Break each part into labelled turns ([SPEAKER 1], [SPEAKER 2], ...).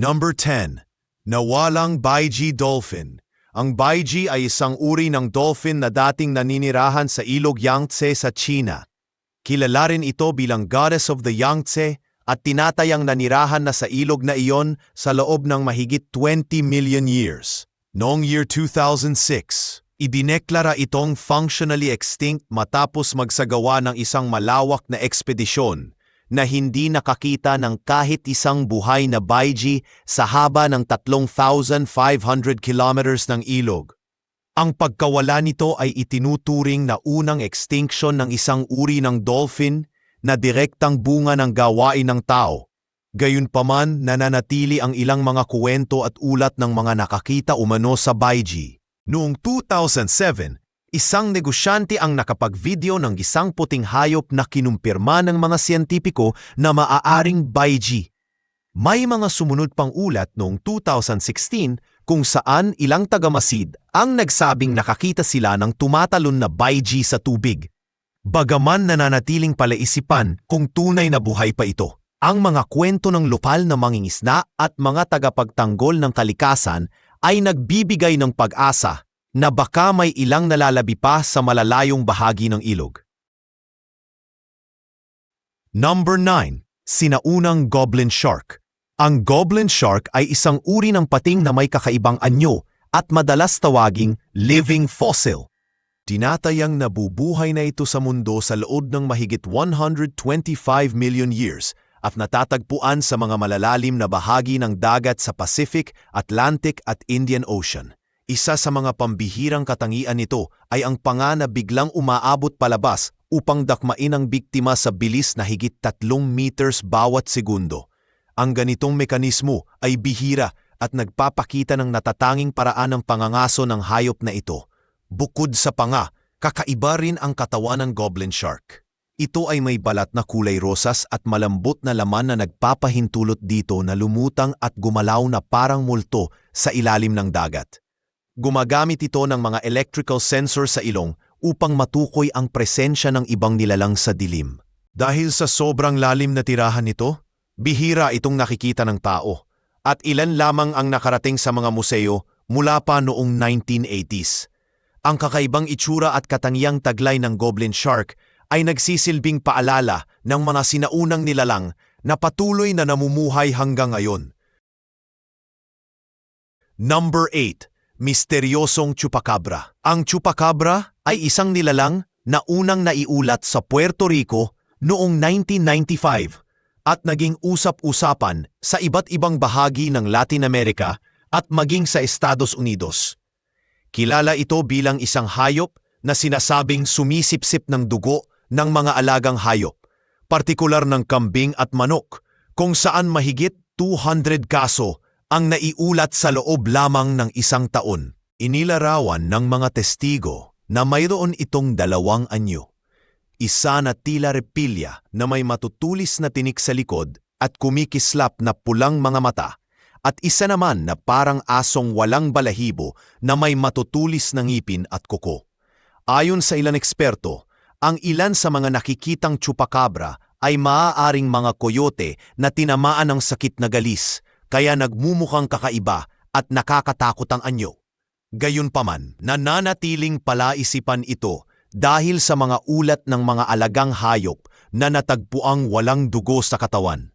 [SPEAKER 1] Number 10. Nawalang Baiji Dolphin. Ang Baiji ay isang uri ng dolphin na dating naninirahan sa ilog Yangtze sa China. Kilala rin ito bilang Goddess of the Yangtze at tinatayang nanirahan na sa ilog na iyon sa loob ng mahigit 20 million years. Noong year 2006, idineklara itong functionally extinct matapos magsagawa ng isang malawak na ekspedisyon na hindi nakakita ng kahit isang buhay na baiji sa haba ng 3,500 kilometers ng ilog. Ang pagkawala nito ay itinuturing na unang extinction ng isang uri ng dolphin na direktang bunga ng gawain ng tao. Gayunpaman, nananatili ang ilang mga kuwento at ulat ng mga nakakita umano sa baiji. Noong 2007, isang negosyante ang nakapag-video ng isang puting hayop na kinumpirma ng mga siyentipiko na maaaring baiji. May mga sumunod pang ulat noong 2016 kung saan ilang tagamasid ang nagsabing nakakita sila ng tumatalon na baiji sa tubig. Bagaman nananatiling palaisipan kung tunay na buhay pa ito. Ang mga kwento ng lupal na mangingisna at mga tagapagtanggol ng kalikasan ay nagbibigay ng pag-asa na baka may ilang nalalabi pa sa malalayong bahagi ng ilog. Number 9. Sinaunang Goblin Shark Ang Goblin Shark ay isang uri ng pating na may kakaibang anyo at madalas tawaging living fossil. Tinatayang nabubuhay na ito sa mundo sa loob ng mahigit 125 million years at natatagpuan sa mga malalalim na bahagi ng dagat sa Pacific, Atlantic at Indian Ocean. Isa sa mga pambihirang katangian nito ay ang panga na biglang umaabot palabas upang dakmain ang biktima sa bilis na higit 3 meters bawat segundo. Ang ganitong mekanismo ay bihira at nagpapakita ng natatanging paraan ng pangangaso ng hayop na ito. Bukod sa panga, kakaiba rin ang katawan ng goblin shark. Ito ay may balat na kulay rosas at malambot na laman na nagpapahintulot dito na lumutang at gumalaw na parang multo sa ilalim ng dagat. Gumagamit ito ng mga electrical sensor sa ilong upang matukoy ang presensya ng ibang nilalang sa dilim. Dahil sa sobrang lalim na tirahan nito, bihira itong nakikita ng tao at ilan lamang ang nakarating sa mga museo mula pa noong 1980s. Ang kakaibang itsura at katangiang taglay ng Goblin Shark ay nagsisilbing paalala ng mga sinaunang nilalang na patuloy na namumuhay hanggang ngayon. Number 8. Misteryosong Chupacabra Ang Chupacabra ay isang nilalang na unang naiulat sa Puerto Rico noong 1995 at naging usap-usapan sa iba't ibang bahagi ng Latin America at maging sa Estados Unidos. Kilala ito bilang isang hayop na sinasabing sumisipsip ng dugo ng mga alagang hayop, partikular ng kambing at manok, kung saan mahigit 200 kaso ang naiulat sa loob lamang ng isang taon. Inilarawan ng mga testigo na mayroon itong dalawang anyo. Isa na tila reptilya na may matutulis na tinik sa likod at kumikislap na pulang mga mata at isa naman na parang asong walang balahibo na may matutulis na ngipin at kuko. Ayon sa ilan eksperto, ang ilan sa mga nakikitang chupacabra ay maaaring mga koyote na tinamaan ng sakit na galis kaya nagmumukhang kakaiba at nakakatakot ang anyo. Gayunpaman, nananatiling palaisipan ito dahil sa mga ulat ng mga alagang hayop na natagpuang walang dugo sa katawan.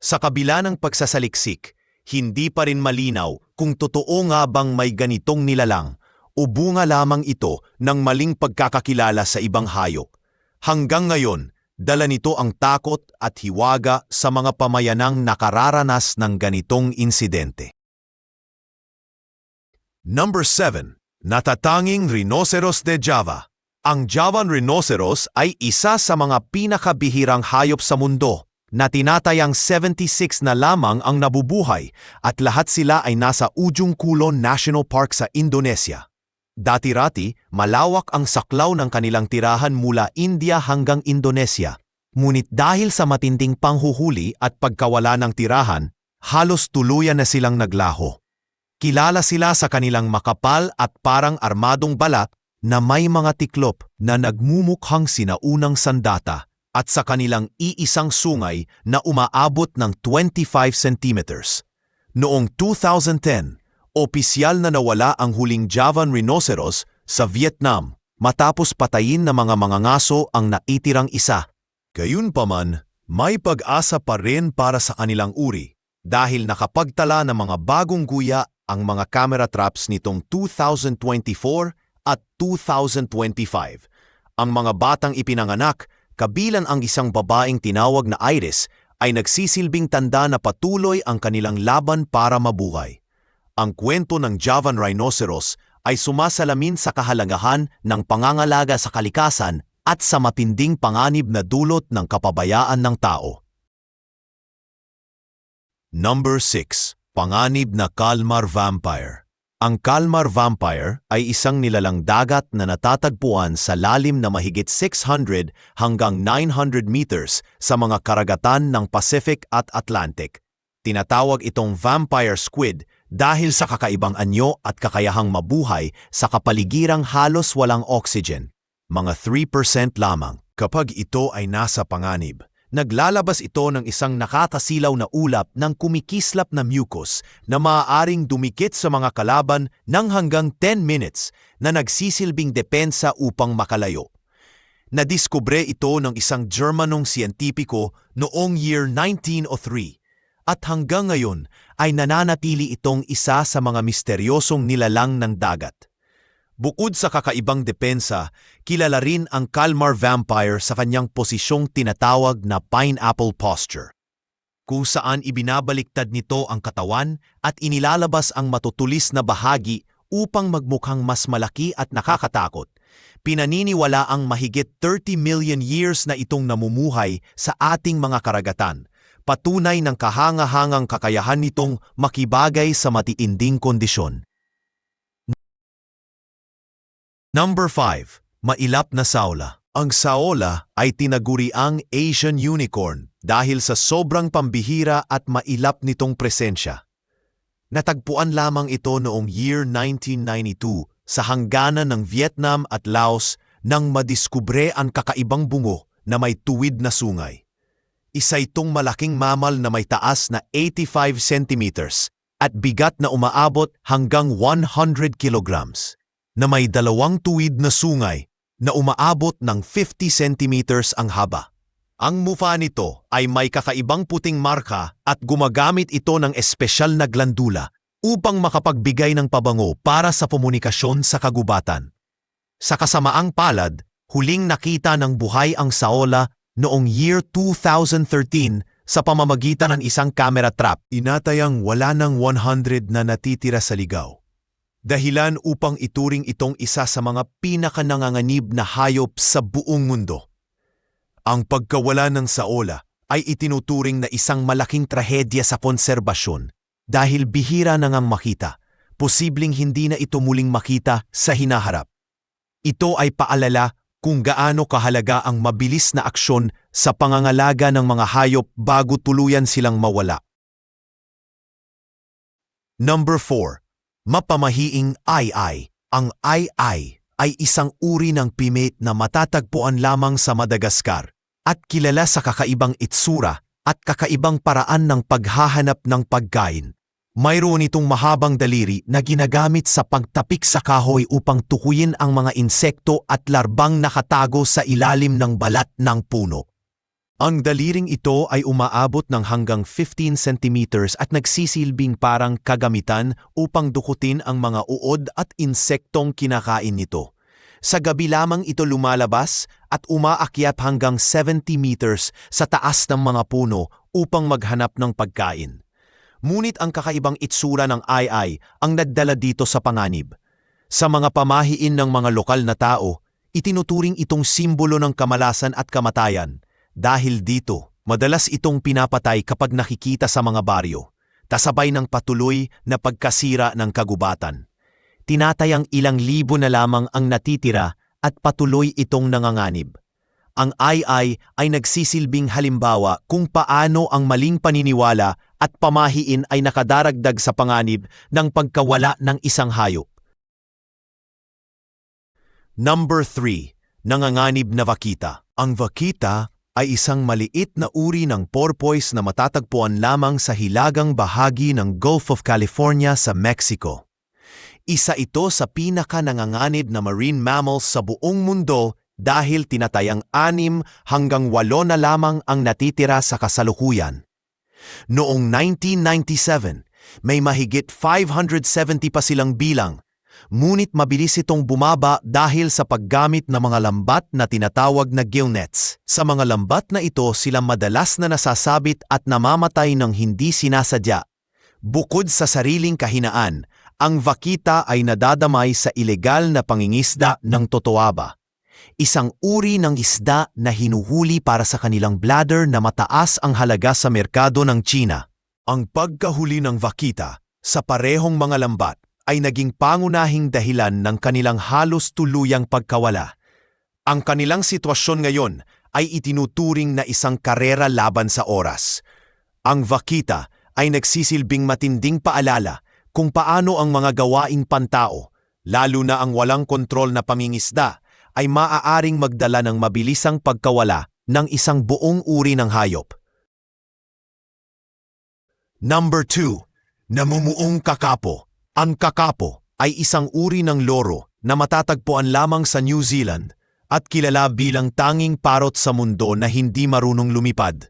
[SPEAKER 1] Sa kabila ng pagsasaliksik, hindi pa rin malinaw kung totoo nga bang may ganitong nilalang o bunga lamang ito ng maling pagkakakilala sa ibang hayop. Hanggang ngayon, dala nito ang takot at hiwaga sa mga pamayanang nakararanas ng ganitong insidente. Number 7. Natatanging Rhinoceros de Java Ang Javan Rhinoceros ay isa sa mga pinakabihirang hayop sa mundo na tinatayang 76 na lamang ang nabubuhay at lahat sila ay nasa Ujung Kulon National Park sa Indonesia. Dati-rati, malawak ang saklaw ng kanilang tirahan mula India hanggang Indonesia. Ngunit dahil sa matinding panghuhuli at pagkawala ng tirahan, halos tuluyan na silang naglaho. Kilala sila sa kanilang makapal at parang armadong balat na may mga tiklop na nagmumukhang sinaunang sandata at sa kanilang iisang sungay na umaabot ng 25 centimeters. Noong 2010, opisyal na nawala ang huling Javan rhinoceros sa Vietnam matapos patayin ng mga mangangaso ang naitirang isa. Gayunpaman, may pag-asa pa rin para sa kanilang uri dahil nakapagtala ng mga bagong guya ang mga camera traps nitong 2024 at 2025. Ang mga batang ipinanganak, kabilan ang isang babaeng tinawag na Iris, ay nagsisilbing tanda na patuloy ang kanilang laban para mabuhay. Ang kwento ng Javan Rhinoceros ay sumasalamin sa kahalagahan ng pangangalaga sa kalikasan at sa matinding panganib na dulot ng kapabayaan ng tao. Number 6. Panganib na Kalmar Vampire Ang Kalmar Vampire ay isang nilalang dagat na natatagpuan sa lalim na mahigit 600 hanggang 900 meters sa mga karagatan ng Pacific at Atlantic. Tinatawag itong vampire squid dahil sa kakaibang anyo at kakayahang mabuhay sa kapaligirang halos walang oxygen, mga 3% lamang. Kapag ito ay nasa panganib, naglalabas ito ng isang nakakasilaw na ulap ng kumikislap na mucus na maaaring dumikit sa mga kalaban ng hanggang 10 minutes na nagsisilbing depensa upang makalayo. Nadiskubre ito ng isang Germanong siyentipiko noong year 1903 at hanggang ngayon ay nananatili itong isa sa mga misteryosong nilalang ng dagat. Bukod sa kakaibang depensa, kilala rin ang Kalmar vampire sa kanyang posisyong tinatawag na pineapple posture, kung saan ibinabaliktad nito ang katawan at inilalabas ang matutulis na bahagi upang magmukhang mas malaki at nakakatakot. Pinaniniwala ang mahigit 30 million years na itong namumuhay sa ating mga karagatan, patunay ng kahanga-hangang kakayahan nitong makibagay sa matiinding kondisyon. Number 5. Mailap na saola. Ang saola ay tinaguriang Asian unicorn dahil sa sobrang pambihira at mailap nitong presensya. Natagpuan lamang ito noong year 1992 sa hangganan ng Vietnam at Laos nang madiskubre ang kakaibang bungo na may tuwid na sungay. Isa itong malaking mamal na may taas na 85 centimeters at bigat na umaabot hanggang 100 kilograms na may dalawang tuwid na sungay na umaabot ng 50 centimeters ang haba. Ang mufa nito ay may kakaibang puting marka at gumagamit ito ng espesyal na glandula upang makapagbigay ng pabango para sa komunikasyon sa kagubatan. Sa kasamaang palad, huling nakita ng buhay ang saola noong year 2013 sa pamamagitan ng isang camera trap. Inatayang wala ng 100 na natitira sa ligaw dahilan upang ituring itong isa sa mga pinakananganganib na hayop sa buong mundo. Ang pagkawala ng saola ay itinuturing na isang malaking trahedya sa konserbasyon dahil bihira na ngang makita, posibleng hindi na ito muling makita sa hinaharap. Ito ay paalala kung gaano kahalaga ang mabilis na aksyon sa pangangalaga ng mga hayop bago tuluyan silang mawala. Number 4 mapamahiing ay-ay. Ang ay-ay ay isang uri ng pimit na matatagpuan lamang sa Madagascar at kilala sa kakaibang itsura at kakaibang paraan ng paghahanap ng pagkain. Mayroon itong mahabang daliri na ginagamit sa pagtapik sa kahoy upang tukuyin ang mga insekto at larbang nakatago sa ilalim ng balat ng puno. Ang daliring ito ay umaabot ng hanggang 15 centimeters at nagsisilbing parang kagamitan upang dukutin ang mga uod at insektong kinakain nito. Sa gabi lamang ito lumalabas at umaakyat hanggang 70 meters sa taas ng mga puno upang maghanap ng pagkain. Ngunit ang kakaibang itsura ng ay-ay ang nagdala dito sa panganib. Sa mga pamahiin ng mga lokal na tao, itinuturing itong simbolo ng kamalasan at kamatayan – dahil dito, madalas itong pinapatay kapag nakikita sa mga baryo, kasabay ng patuloy na pagkasira ng kagubatan. Tinatayang ilang libo na lamang ang natitira at patuloy itong nanganganib. Ang ay-ay ay nagsisilbing halimbawa kung paano ang maling paniniwala at pamahiin ay nakadaragdag sa panganib ng pagkawala ng isang hayop. Number 3. Nanganganib na vakita. Ang vakita ay isang maliit na uri ng porpoise na matatagpuan lamang sa hilagang bahagi ng Gulf of California sa Mexico. Isa ito sa pinaka nanganganib na marine mammals sa buong mundo dahil tinatayang anim hanggang walo na lamang ang natitira sa kasalukuyan. Noong 1997, may mahigit 570 pa silang bilang, ngunit mabilis itong bumaba dahil sa paggamit ng mga lambat na tinatawag na gillnets. Sa mga lambat na ito sila madalas na nasasabit at namamatay ng hindi sinasadya. Bukod sa sariling kahinaan, ang vakita ay nadadamay sa ilegal na pangingisda ng totoaba. Isang uri ng isda na hinuhuli para sa kanilang bladder na mataas ang halaga sa merkado ng China. Ang pagkahuli ng vakita sa parehong mga lambat ay naging pangunahing dahilan ng kanilang halos tuluyang pagkawala. Ang kanilang sitwasyon ngayon ay itinuturing na isang karera laban sa oras. Ang vakita ay nagsisilbing matinding paalala kung paano ang mga gawaing pantao, lalo na ang walang kontrol na pamingisda, ay maaaring magdala ng mabilisang pagkawala ng isang buong uri ng hayop. Number 2. Namumuong kakapo. Ang kakapo ay isang uri ng loro na matatagpuan lamang sa New Zealand at kilala bilang tanging parot sa mundo na hindi marunong lumipad.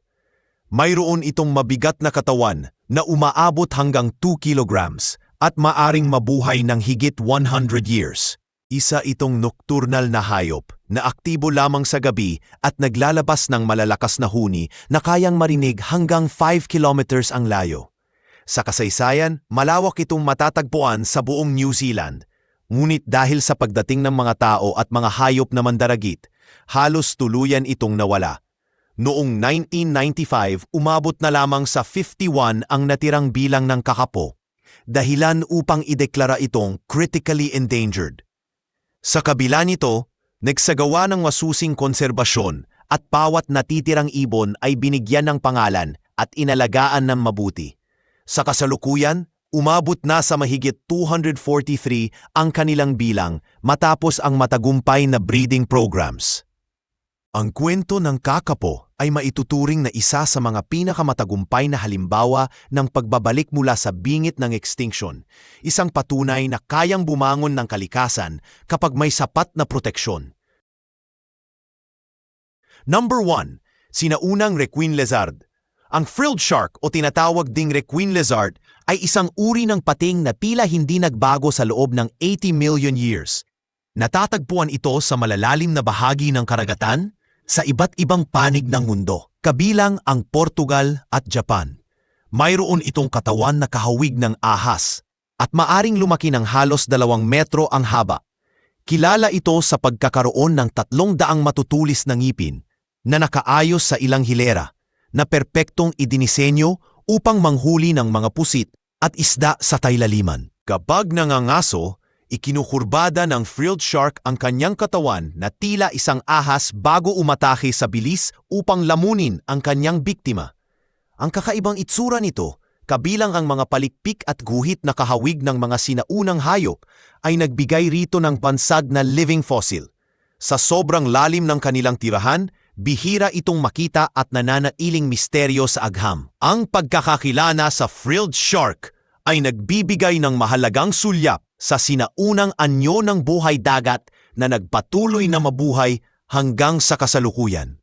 [SPEAKER 1] Mayroon itong mabigat na katawan na umaabot hanggang 2 kilograms at maaring mabuhay ng higit 100 years. Isa itong nocturnal na hayop na aktibo lamang sa gabi at naglalabas ng malalakas na huni na kayang marinig hanggang 5 kilometers ang layo. Sa kasaysayan, malawak itong matatagpuan sa buong New Zealand. Ngunit dahil sa pagdating ng mga tao at mga hayop na mandaragit, halos tuluyan itong nawala. Noong 1995, umabot na lamang sa 51 ang natirang bilang ng kakapo, dahilan upang ideklara itong critically endangered. Sa kabila nito, nagsagawa ng masusing konserbasyon at bawat natitirang ibon ay binigyan ng pangalan at inalagaan ng mabuti. Sa kasalukuyan, umabot na sa mahigit 243 ang kanilang bilang matapos ang matagumpay na breeding programs. Ang kwento ng kakapo ay maituturing na isa sa mga pinakamatagumpay na halimbawa ng pagbabalik mula sa bingit ng extinction, isang patunay na kayang bumangon ng kalikasan kapag may sapat na proteksyon. Number 1. Sinaunang Requin Lizard Ang frilled shark o tinatawag ding Requin Lizard ay isang uri ng pating na tila hindi nagbago sa loob ng 80 million years. Natatagpuan ito sa malalalim na bahagi ng karagatan, sa iba't ibang panig ng mundo, kabilang ang Portugal at Japan. Mayroon itong katawan na kahawig ng ahas at maaring lumaki ng halos dalawang metro ang haba. Kilala ito sa pagkakaroon ng tatlong daang matutulis na ngipin na nakaayos sa ilang hilera na perpektong idinisenyo upang manghuli ng mga pusit at isda sa tailaliman. Kapag nangangaso, Ikinukurbada ng frilled shark ang kanyang katawan na tila isang ahas bago umatake sa bilis upang lamunin ang kanyang biktima. Ang kakaibang itsura nito, kabilang ang mga palikpik at guhit na kahawig ng mga sinaunang hayop, ay nagbigay rito ng bansag na living fossil. Sa sobrang lalim ng kanilang tirahan, bihira itong makita at nananailing misteryo sa agham. Ang pagkakakilana sa frilled shark ay nagbibigay ng mahalagang sulyap sa sinaunang anyo ng buhay dagat na nagpatuloy na mabuhay hanggang sa kasalukuyan.